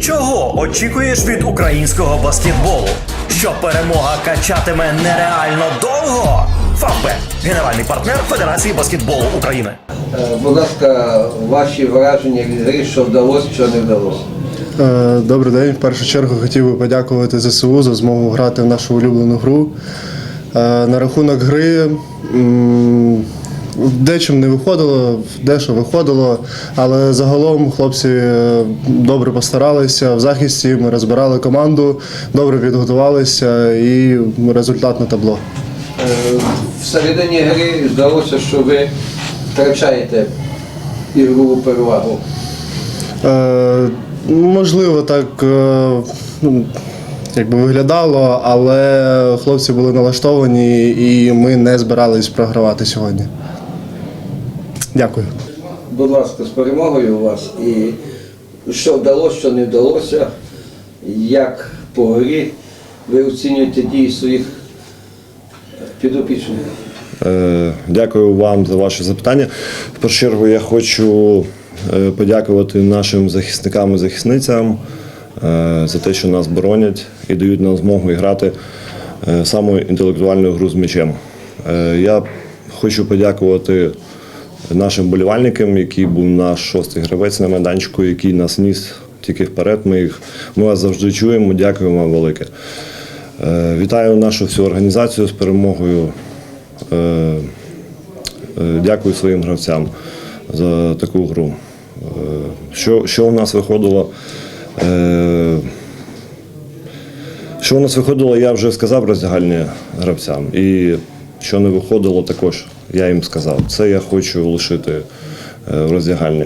Чого очікуєш від українського баскетболу? Що перемога качатиме нереально довго? Фавбет – генеральний партнер Федерації баскетболу України. Е, Будь ласка, ваші враження від гри, що вдалося, що не вдалося. Е, Добрий день. В першу чергу хотів би подякувати ЗСУ за змогу грати в нашу улюблену гру. Е, На рахунок гри дечим не виходило, дещо виходило, але загалом хлопці е, добре постаралися. В захисті ми розбирали команду, добре підготувалися і результат на табло. Е, В середині гри здалося, що ви втрачаєте ігрову перевагу. Е, можливо, так ну, якби виглядало, але хлопці були налаштовані і ми не збирались програвати сьогодні. Дякую. Будь ласка, з перемогою у вас і що вдалося, що не вдалося, як по грі ви оцінюєте дії своїх підопічних. Е, Дякую вам за ваше запитання. В першу чергу я хочу е, подякувати нашим захисникам і захисницям е, за те, що нас боронять і дають нам змогу грати е, саму інтелектуальну гру з м'ячем. Е, Я хочу подякувати нашим болівальникам, який був наш шостий гравець на майданчику, який нас ніс тільки вперед. Ми їх ми вас завжди чуємо. Дякуємо велике. Е, Вітаю нашу всю організацію з перемогою. Е, е, Дякую своїм гравцям за таку гру. Що, що у нас виходило? Що у нас виходило, я вже сказав роздягальні гравцям. І що не виходило, також я їм сказав. Це я хочу лишити е, в роздягальні.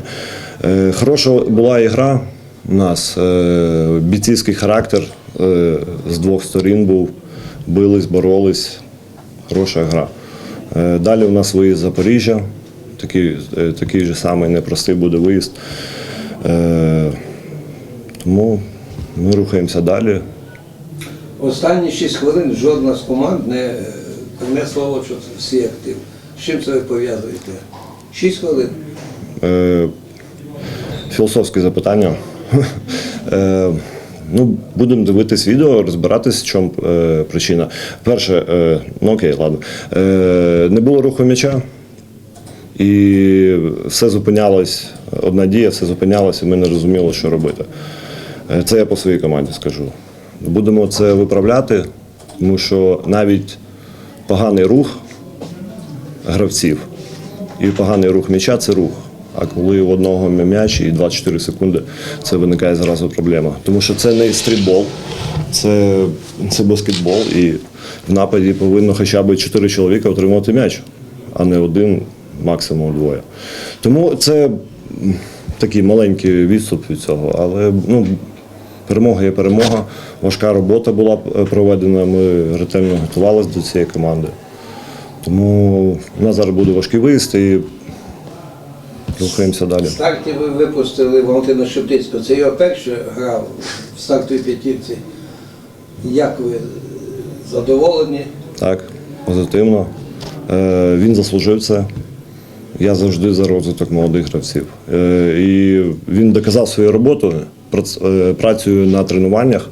Е, Хороша була ігра у нас, е, бійцівський характер з двох сторін був. Бились, боролись. Хороша гра. Далі у нас виїзд Запоріжжя. Такий, такий же самий непростий буде виїзд. Тому ми рухаємося далі. Останні 6 хвилин жодна з команд не е, принесла очі всі актив. З чим це ви пов'язуєте? 6 хвилин. Е, Філософське запитання. Е, Ну, будемо дивитись відео, розбиратись, в чому е, причина. Перше, е, ну окей, ладно. Е, не було руху м'яча, і все зупинялось, одна дія, все зупинялось, і ми не розуміли, що робити. Е, Це я по своїй команді скажу. Будемо це виправляти, тому що навіть поганий рух гравців і поганий рух м'яча це рух. А коли в одного м'яч і 24 секунди, це виникає зразу проблема. Тому що це не стрітбол, це, це баскетбол, і в нападі повинно хоча б 4 чоловіка отримувати м'яч, а не один, максимум двоє. Тому це такий маленький відступ від цього. Але ну, перемога є перемога. Важка робота була е, проведена. Ми ретельно готувалися до цієї команди. Тому у нас зараз буде важкий виїзд і рухаємося далі. В старті ви випустили Валентина Шептицького. Це його перша гра в стартовій п'ятірці. Як ви задоволені? Так, позитивно. Е, він заслужив це. Я завжди за розвиток молодих гравців. Е, і він доказав свою роботу працею на тренуваннях.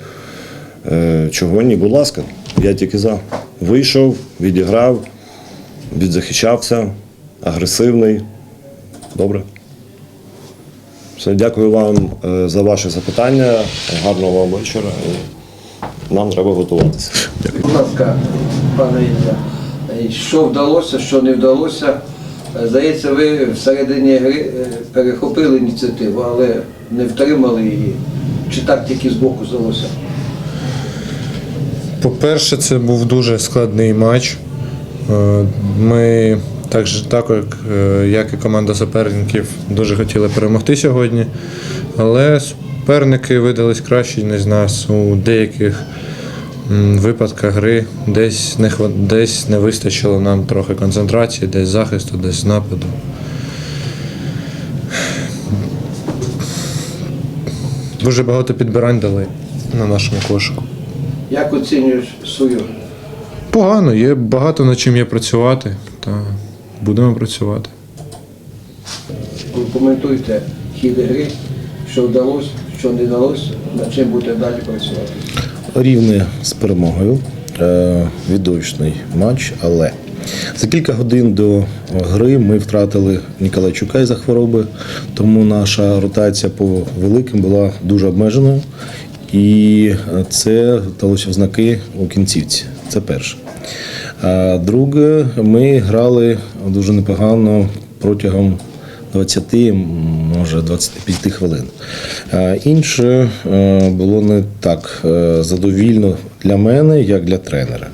Е, чого ні, будь ласка, я тільки за. Вийшов, відіграв, відзахищався, агресивний. Добре. Все, дякую вам е, за ваше запитання. Гарного вам вечора. Нам треба готуватися. Дякую. Будь ласка, пане е, що вдалося, що не вдалося. Здається, ви всередині гри е, перехопили ініціативу, але не втримали її. Чи так тільки збоку здалося? По-перше, це був дуже складний матч. Е, Ми так, так як, е, як і команда суперників, дуже хотіли перемогти сьогодні. Але суперники видались кращі, ніж нас у деяких випадках гри. Десь не, десь не вистачило нам трохи концентрації, десь захисту, десь нападу. Дуже багато підбирань дали на нашому кошику. Як оцінюєш свою? Погано, є багато над чим є працювати, та будемо працювати. Коментуйте хід гри, що вдалося, що не вдалося. над чим будете далі працювати? Рівне з перемогою. Е, Відовищний матч, але за кілька годин до гри ми втратили Ніколайчука із-за хвороби, тому наша ротація по великим була дуже обмеженою. І це далося в знаки у кінцівці. Це перше. А друге, ми грали дуже непогано протягом 20, може 25 хвилин. А Інше е, було не так е, задовільно для мене, як для тренера.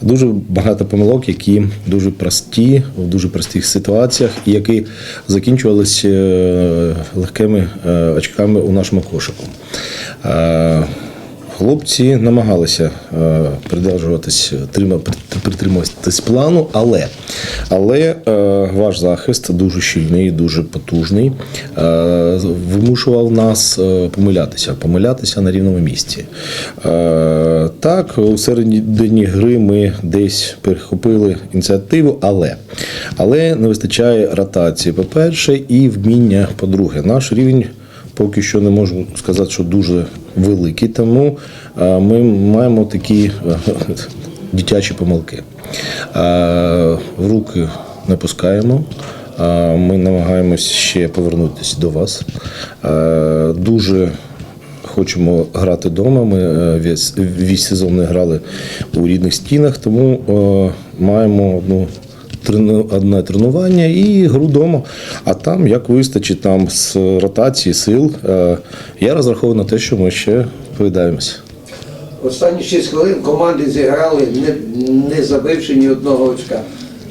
Дуже багато помилок, які дуже прості, в дуже простих ситуаціях, і які закінчувалися е, легкими е, очками у нашому кошику. Хлопці намагалися е, придержуватись, трима- при- притримуватись плану, але, але е, ваш захист дуже щільний, дуже потужний, е, вимушував нас помилятися, помилятися на рівному місці. Так, у середині гри ми десь перехопили ініціативу, але, але не вистачає ротації, по-перше, і вміння, по-друге, наш рівень поки що не можу сказати, що дуже великий, тому е, ми маємо такі е, дитячі помилки. Е, В руки не пускаємо. Ми намагаємось ще повернутися до вас. Дуже хочемо грати вдома. Ми весь, сезон не грали у рідних стінах, тому маємо одну одне тренування і гру вдома. А там, як вистачить там з ротації сил, е, я розраховую на те, що ми ще повідаємося. Останні 6 хвилин команди зіграли, не, не забивши ні одного очка.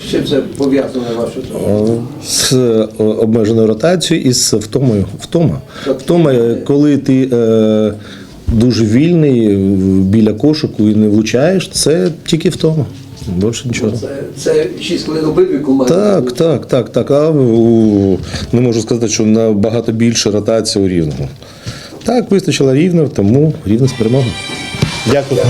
З чим це пов'язано думку? З е, обмеженою ротацією і з втомою. Втома. Втома, е, коли ти е, дуже вільний біля кошику і не влучаєш, це тільки втома. Більше нічого. Це, це 6 хвилин. Так, так, так, так. А у, не можу сказати, що набагато більше ротація у рівного. Так, вистачило рівно, тому рівно з перемогою. Дякую.